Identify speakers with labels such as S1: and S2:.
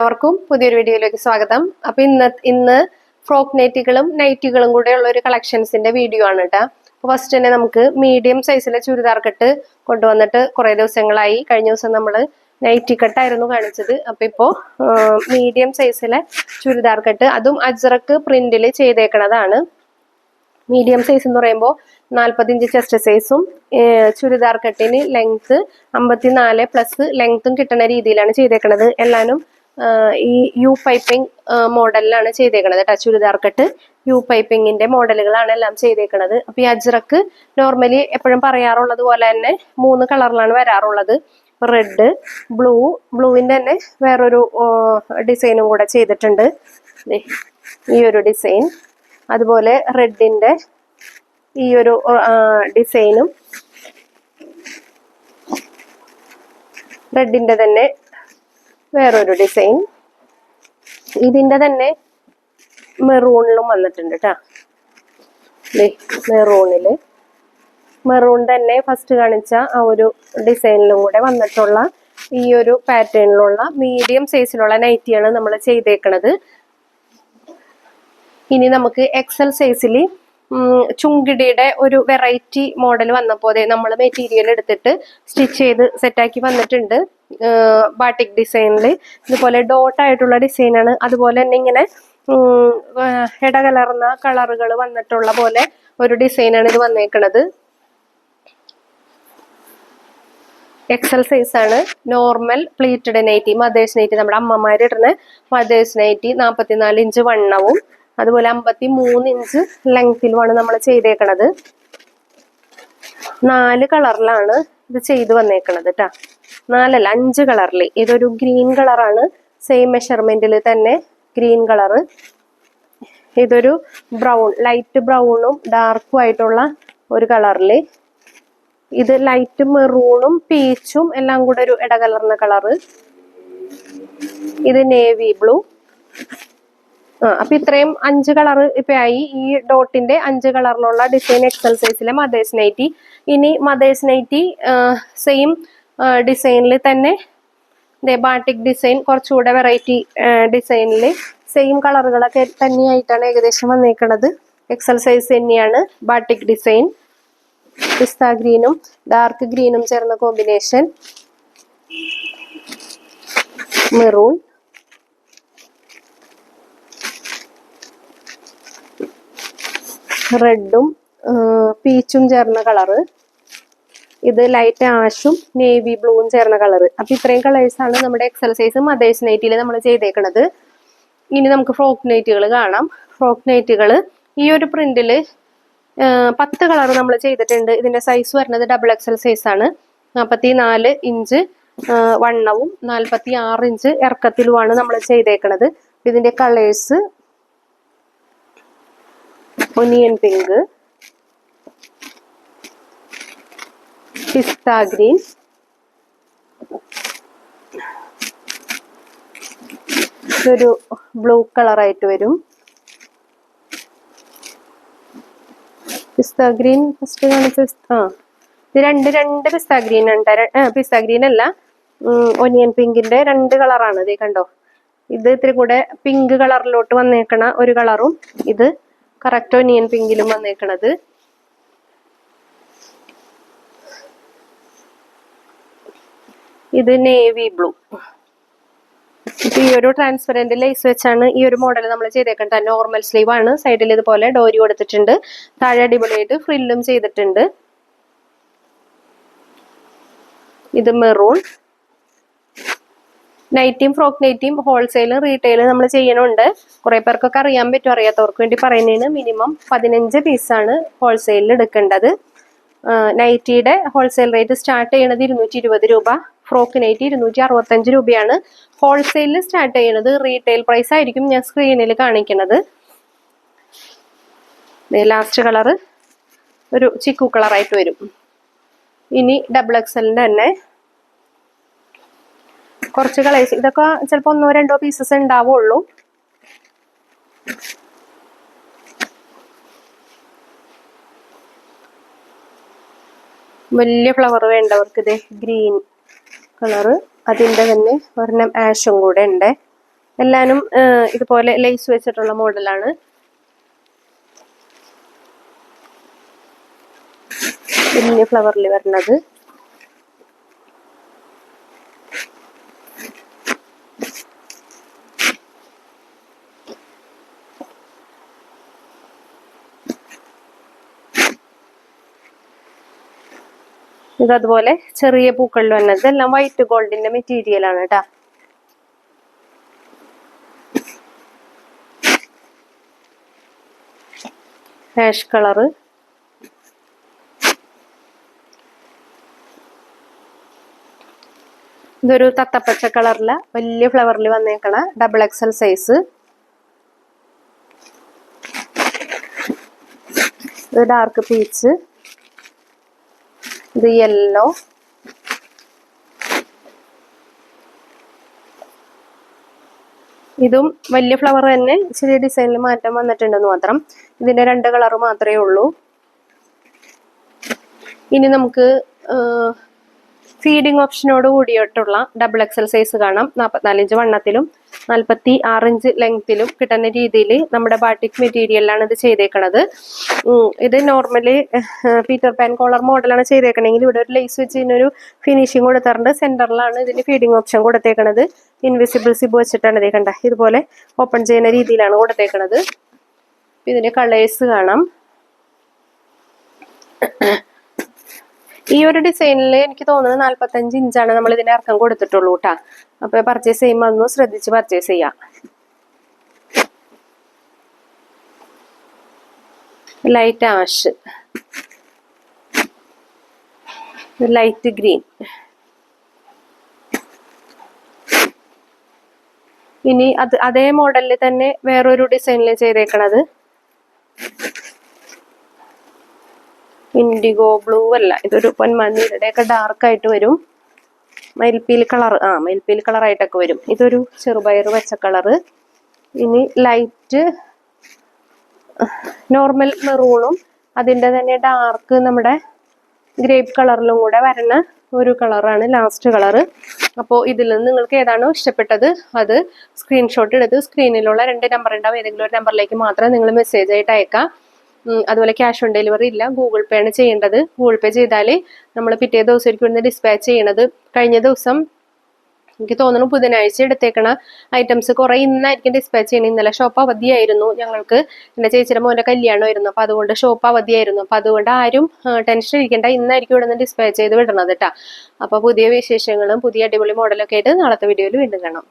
S1: എല്ലാവർക്കും പുതിയൊരു വീഡിയോയിലേക്ക് സ്വാഗതം. അപ്പൊ ഇന്ന് ഇന്ന് ഫ്രോക്ക് നൈറ്റുകളും നൈറ്റുകളും കൂടെ ഉള്ള ഒരു കളക്ഷൻസിന്റെ വീഡിയോ ആണ് കേട്ടോ ഫസ്റ്റ് തന്നെ നമുക്ക് മീഡിയം സൈസിലെ ചുരിദാർ കെട്ട് കൊണ്ടുവന്നിട്ട് കുറെ ദിവസങ്ങളായി. കഴിഞ്ഞ ദിവസം നമ്മൾ നൈറ്റി കട്ടായിരുന്നു കാണിച്ചത്. അപ്പൊ ഇപ്പോ മീഡിയം സൈസിലെ ചുരിദാർ കെട്ട് അതും അജ്രക്ക് പ്രിന്റിൽ ചെയ്തേക്കണതാണ്. മീഡിയം സൈസ് എന്ന് പറയുമ്പോൾ നാൽപ്പത്തിയഞ്ച് ചെസ്റ്റ് സൈസും ചുരിദാർ കെട്ടിന് ലെങ്ത് അമ്പത്തിനാല് പ്ലസ് ലെങ്ത്തും കിട്ടുന്ന രീതിയിലാണ് ചെയ്തേക്കണത്. എല്ലാനും ആഹ് ഈ യു പൈപ്പിംഗ് മോഡലിലാണ് ചെയ്തേക്കണത് കേട്ടോ. ചുരിദാർ യു പൈപ്പിങ്ങിന്റെ മോഡലുകളാണ് എല്ലാം ചെയ്തേക്കണത്. അപ്പൊ ഈ അജ്രക്ക് നോർമലി എപ്പോഴും പറയാറുള്ളത് പോലെ തന്നെ മൂന്ന് കളറിലാണ് വരാറുള്ളത്. റെഡ് ബ്ലൂ ബ്ലൂവിന്റെ തന്നെ വേറൊരു ഡിസൈനും കൂടെ ചെയ്തിട്ടുണ്ട്. ഈ ഒരു ഡിസൈൻ അതുപോലെ റെഡിന്റെ ഈ ഒരു ഡിസൈനും റെഡിന്റെ തന്നെ വേറൊരു ഡിസൈൻ ഇതിന്റെ തന്നെ മെറൂണിലും വന്നിട്ടുണ്ട് കേട്ടാ മെറൂണിൽ മെറൂൺ തന്നെ ഫസ്റ്റ് കാണിച്ച ആ ഒരു ഡിസൈനിലും കൂടെ വന്നിട്ടുള്ള ഈ ഒരു പാറ്റേണിലുള്ള മീഡിയം സൈസിലുള്ള നൈറ്റിയാണ് നമ്മൾ ചെയ്തേക്കണത്. ഇനി നമുക്ക് എക്സൽ സൈസിൽ ചുങ്കിടിയുടെ ഒരു വെറൈറ്റി മോഡൽ വന്നപ്പോൾ നമ്മൾ മെറ്റീരിയൽ എടുത്തിട്ട് സ്റ്റിച്ച് ചെയ്ത് സെറ്റാക്കി വന്നിട്ടുണ്ട്. ബാട്ടിക് ഡിസൈനിൽ ഇതുപോലെ ഡോട്ടായിട്ടുള്ള ഡിസൈനാണ് അതുപോലെ തന്നെ ഇങ്ങനെ ഇടകലർന്ന കളറുകൾ വന്നിട്ടുള്ള പോലെ ഒരു ഡിസൈനാണ് ഇത് വന്നേക്കുന്നത് എക്സൽ സൈസ് ആണ്. Normal pleated nightie mothers nightie നമ്മുടെ അമ്മമാർ ഇടുന്ന മദേഴ്സ് നൈറ്റി നാൽപ്പത്തിനാല് ഇഞ്ച് വണ്ണവും അതുപോലെ അമ്പത്തി മൂന്ന് ഇഞ്ച് ലെങ്തിലുമാണ് നമ്മൾ ചെയ്തേക്കണത്. നാല് കളറിലാണ് ഇത് ചെയ്ത് വന്നേക്കണത് കേട്ടാ നാലല്ല അഞ്ച് കളറിൽ ഇതൊരു ഗ്രീൻ കളറാണ്. സെയിം മെഷർമെന്റിൽ തന്നെ ഗ്രീൻ കളറ്. ഇതൊരു ബ്രൗൺ ലൈറ്റ് ബ്രൗണും ഡാർക്കും ആയിട്ടുള്ള ഒരു കളറിൽ ഇത് ലൈറ്റ് മെറൂണും പീച്ചും എല്ലാം കൂടെ ഒരു ഇടകലർന്ന കളറ്. ഇത് നേവി ബ്ലൂ ആ അപ്പൊ ഇത്രയും അഞ്ച് കളർ ഇപ്പൊ ആയി. ഈ ഡോട്ടിന്റെ അഞ്ച് കളറിലുള്ള ഡിസൈൻ എക്സൽ സൈസിലെ മദേഴ്സ് നൈറ്റി ഇനി മദേഴ്സ് നൈറ്റി സെയിം ഡിസൈനിൽ തന്നെ. ബാട്ടിക് ഡിസൈൻ കുറച്ചുകൂടെ വെറൈറ്റി ഡിസൈനിൽ സെയിം കളറുകളൊക്കെ തന്നെയായിട്ടാണ് ഏകദേശം വന്നേക്കുന്നത് എക്സൽ സൈസ് തന്നെയാണ് ബാട്ടിക് ഡിസൈൻ പിസ്ത ഗ്രീനും ഡാർക്ക് ഗ്രീനും ചേർന്ന കോമ്പിനേഷൻ മെറൂൺ റെഡും പീച്ചും ചേർന്ന കളറ് ഇത് ലൈറ്റ് ആഷും നേവി ബ്ലൂവും ചേർന്ന കളർ അപ്പൊ ഇത്രയും കളേഴ്സ് ആണ് നമ്മുടെ എക്സൽ സൈസ് മദേഴ്സ് നൈറ്റിൽ നമ്മൾ ചെയ്തേക്കുന്നത് ഇനി നമുക്ക് ഫ്രോക്ക് നൈറ്റുകൾ കാണാം. ഫ്രോക്ക് നൈറ്റുകൾ ഈ ഒരു പ്രിന്റിൽ പത്ത് കളർ നമ്മൾ ചെയ്തിട്ടുണ്ട്. ഇതിന്റെ സൈസ് വരുന്നത് ഡബിൾ എക്സൽ സൈസ് ആണ്. നാൽപ്പത്തി നാല് ഇഞ്ച് വണ്ണവും നാൽപ്പത്തി ആറ് ഇഞ്ച് ഇറക്കത്തിലുമാണ് നമ്മൾ ചെയ്തേക്കുന്നത് ഇതിന്റെ colours onion pink pista green ഇതൊരു ബ്ലൂ കളറായിട്ട് വരും. പിസ്ത ഗ്രീൻ ഫസ്റ്റ് കാണിച്ച ആ. ഇത് രണ്ട് രണ്ട് പിസ്ത ഗ്രീൻ ഉണ്ട്. പിസ്ത ഗ്രീൻ അല്ല. ഒനിയൻ പിങ്കിന്റെ രണ്ട് കളറാണ്. ഇത് കണ്ടോ? ഇത് ഇത്തിരി കൂടെ പിങ്ക് കളറിലോട്ട് വന്നേക്കണ ഒരു കളറും ഇത് കറക്റ്റ് ഒനിയൻ പിങ്കിലും വന്നേക്കണത്. ഇത് നേവി ബ്ലൂ ഈ ഒരു ട്രാൻസ്പെറന്റ് ലേസ് വെച്ചാണ് ഈ ഒരു മോഡൽ നമ്മൾ ചെയ്തേക്കുന്നത്. നോർമൽ സ്ലീവ് ആണ്. സൈഡിൽ ഇതുപോലെ ഡോരി കൊടുത്തിട്ടുണ്ട്. താഴെ അടിപൊളിയായിട്ട് ഫ്രില്ലും ചെയ്തിട്ടുണ്ട്. ഇത് മെറൂൺ നൈറ്റിയും ഫ്രോക്ക് നൈറ്റിയും ഹോൾസെയിലും റീറ്റെയിലും നമ്മൾ ചെയ്യണുണ്ട്. കുറെ പേർക്കൊക്കെ അറിയാൻ പറ്റും. അറിയാത്തവർക്ക് വേണ്ടി പറയുന്നതിന് മിനിമം പതിനഞ്ച് പീസാണ് ഹോൾസെയിലിൽ എടുക്കേണ്ടത്. നൈറ്റിയുടെ ഹോൾസെയിൽ റേറ്റ് സ്റ്റാർട്ട് ചെയ്യണത് ഇരുന്നൂറ്റി രൂപ. ഫ്രോക്ക് നൈറ്റി ഇരുന്നൂറ്റി അറുപത്തഞ്ച് രൂപയാണ്. ഹോൾസെയിലിൽ സ്റ്റാർട്ട് ചെയ്യുന്നത് റീറ്റെയിൽ പ്രൈസ് ആയിരിക്കും ഞാൻ സ്ക്രീനിൽ കാണിക്കുന്നത് ലാസ്റ്റ് കളറ് ഒരു ചിക്കു കളറായിട്ട് വരും. ഇനി ഡബിൾ എക്സലിന്റെ തന്നെ. കുറച്ച് കളേഴ്സ് ഇതൊക്കെ ചിലപ്പോൾ ഒന്നോ രണ്ടോ പീസസ് ഉണ്ടാവുള്ളൂ. വലിയ ഫ്ലവർ വേണ്ടവർക്ക് ഇത് ഗ്രീൻ കളറ് അതിന്റെ തന്നെ ഒരെണ്ണം ആഷും കൂടെ ഉണ്ട്. എല്ലാനും ഇതുപോലെ ലേസ് വെച്ചിട്ടുള്ള മോഡലാണ്. പിന്നെ ഫ്ലവറിൽ വരുന്നത്. ഇത് അതുപോലെ ചെറിയ പൂക്കളിൽ വന്നത്. ഇതെല്ലാം വൈറ്റ് ഗോൾഡിന്റെ മെറ്റീരിയൽ ആണ് കേട്ടാ ഫാഷ് കളറ് ഇതൊരു തത്തപ്പച്ച കളറില വലിയ ഫ്ലവറിൽ വന്നേക്കണ double XL size dark peach ഇത് yellow. ഇതും വലിയ ഫ്ലവർ തന്നെ ചെറിയ ഡിസൈനിൽ മാറ്റം വന്നിട്ടുണ്ടെന്ന് മാത്രം. ഇതിന്റെ രണ്ട് കളർ മാത്രമേ ഉള്ളൂ. ഇനി നമുക്ക് ഫീഡിംഗ് ഓപ്ഷനോട് കൂടിയിട്ടുള്ള ഡബിൾ എക്സൽ സൈസ് കാണാം. നാൽപ്പത്തിനാല് ഇഞ്ച് വണ്ണത്തിലും നാൽപ്പത്തി ആറ് ഇഞ്ച് ലെങ്ത്തിലും കിട്ടുന്ന രീതിയിൽ നമ്മുടെ ബാട്ടിക് മെറ്റീരിയലാണ് ഇത് ചെയ്തേക്കണത്. ഇത് നോർമലി പീറ്റർ പാൻ കോളർ മോഡലാണ് ചെയ്തേക്കണമെങ്കിൽ ഇവിടെ ഒരു ലേസ് വെച്ച് ഇതിനൊരു ഫിനിഷിങ് കൊടുത്തിട്ടുണ്ട്. സെന്ററിലാണ് ഇതിന് ഫീഡിങ് ഓപ്ഷൻ കൊടുത്തേക്കണത്. ഇൻവിസിബിൾ സിബ് വെച്ചിട്ടാണ് ഇതേ ഇതുപോലെ ഓപ്പൺ ചെയ്യുന്ന രീതിയിലാണ് കൊടുത്തേക്കണത്. ഇതിന്റെ കളേഴ്സ് കാണാം. ഈ ഒരു ഡിസൈനിൽ എനിക്ക് തോന്നുന്നത് നാല്പത്തഞ്ച് ഇഞ്ചാണ് നമ്മൾ ഇതിന്റെ അർത്ഥം കൊടുത്തിട്ടുള്ളൂ കേട്ടാ അപ്പൊ പർച്ചേസ് ചെയ്യുമ്പോൾ അതൊന്ന് ശ്രദ്ധിച്ച് പർച്ചേസ് ചെയ്യാം. ലൈറ്റ് ആഷ് ലൈറ്റ് ഗ്രീൻ ഇനി അത് അതേ മോഡലിൽ തന്നെ വേറൊരു ഡിസൈനിൽ ചെയ്തേക്കണത്. ഇൻഡിഗോ ബ്ലൂ അല്ല ഇതൊരു പൊന്മഞ്ഞയുടെ ഒക്കെ ഡാർക്ക് ആയിട്ട് വരും. മയിൽപ്പീൽ കളർ ആ മയിൽപ്പീൽ കളർ ആയിട്ടൊക്കെ വരും. ഇതൊരു ചെറുപയർ വെച്ച കളറ് ഇനി ലൈറ്റ് നോർമൽ മെറൂണും അതിന്റെ തന്നെ ഡാർക്ക് നമ്മുടെ ഗ്രേപ്പ് കളറിലും കൂടെ വരുന്ന ഒരു കളറാണ് ലാസ്റ്റ് കളറ് അപ്പോൾ ഇതിൽ നിന്ന് നിങ്ങൾക്ക് ഏതാണോ ഇഷ്ടപ്പെട്ടത് അത് സ്ക്രീൻഷോട്ട് എടുത്ത് സ്ക്രീനിലുള്ള രണ്ട് നമ്പർ ഉണ്ടാവും ഏതെങ്കിലും ഒരു നമ്പറിലേക്ക് മാത്രം നിങ്ങൾ മെസ്സേജ് ആയിട്ട് അയക്കാം. അതുപോലെ ക്യാഷ് ഓൺ ഡെലിവറി ഇല്ല. ഗൂഗിൾ പേ ആണ് ചെയ്യേണ്ടത്. ഗൂഗിൾ പേ ചെയ്താൽ നമ്മൾ പിറ്റേ ദിവസമായിരിക്കും ഇവിടുന്ന് ഡിസ്പാച്ച് ചെയ്യണത്. കഴിഞ്ഞ ദിവസം എനിക്ക് തോന്നുന്നു ബുധനാഴ്ച എടുത്തേക്കണ ഐറ്റംസ് കുറെ ഇന്നായിരിക്കും ഡിസ്പാച്ച് ചെയ്യണം. ഇന്നലെ ഷോപ്പ് അവധിയായിരുന്നു. ഞങ്ങൾക്ക് എന്റെ ചേച്ചിയുടെ മോന്റെ കല്യാണമായിരുന്നു. അപ്പോൾ അതുകൊണ്ട് ഷോപ്പ് അവധിയായിരുന്നു. അപ്പോൾ അതുകൊണ്ട് ആരും ടെൻഷൻ ഇരിക്കേണ്ട. ഇന്നായിരിക്കും ഇവിടെ നിന്ന് ഡിസ്പാച്ച് ചെയ്ത് വിടണത് കേട്ടോ അപ്പോൾ പുതിയ വിശേഷങ്ങളും പുതിയ അടിപൊളി മോഡലൊക്കെ ആയിട്ട് നാളത്തെ വീഡിയോയിൽ വീണ്ടും കാണാം.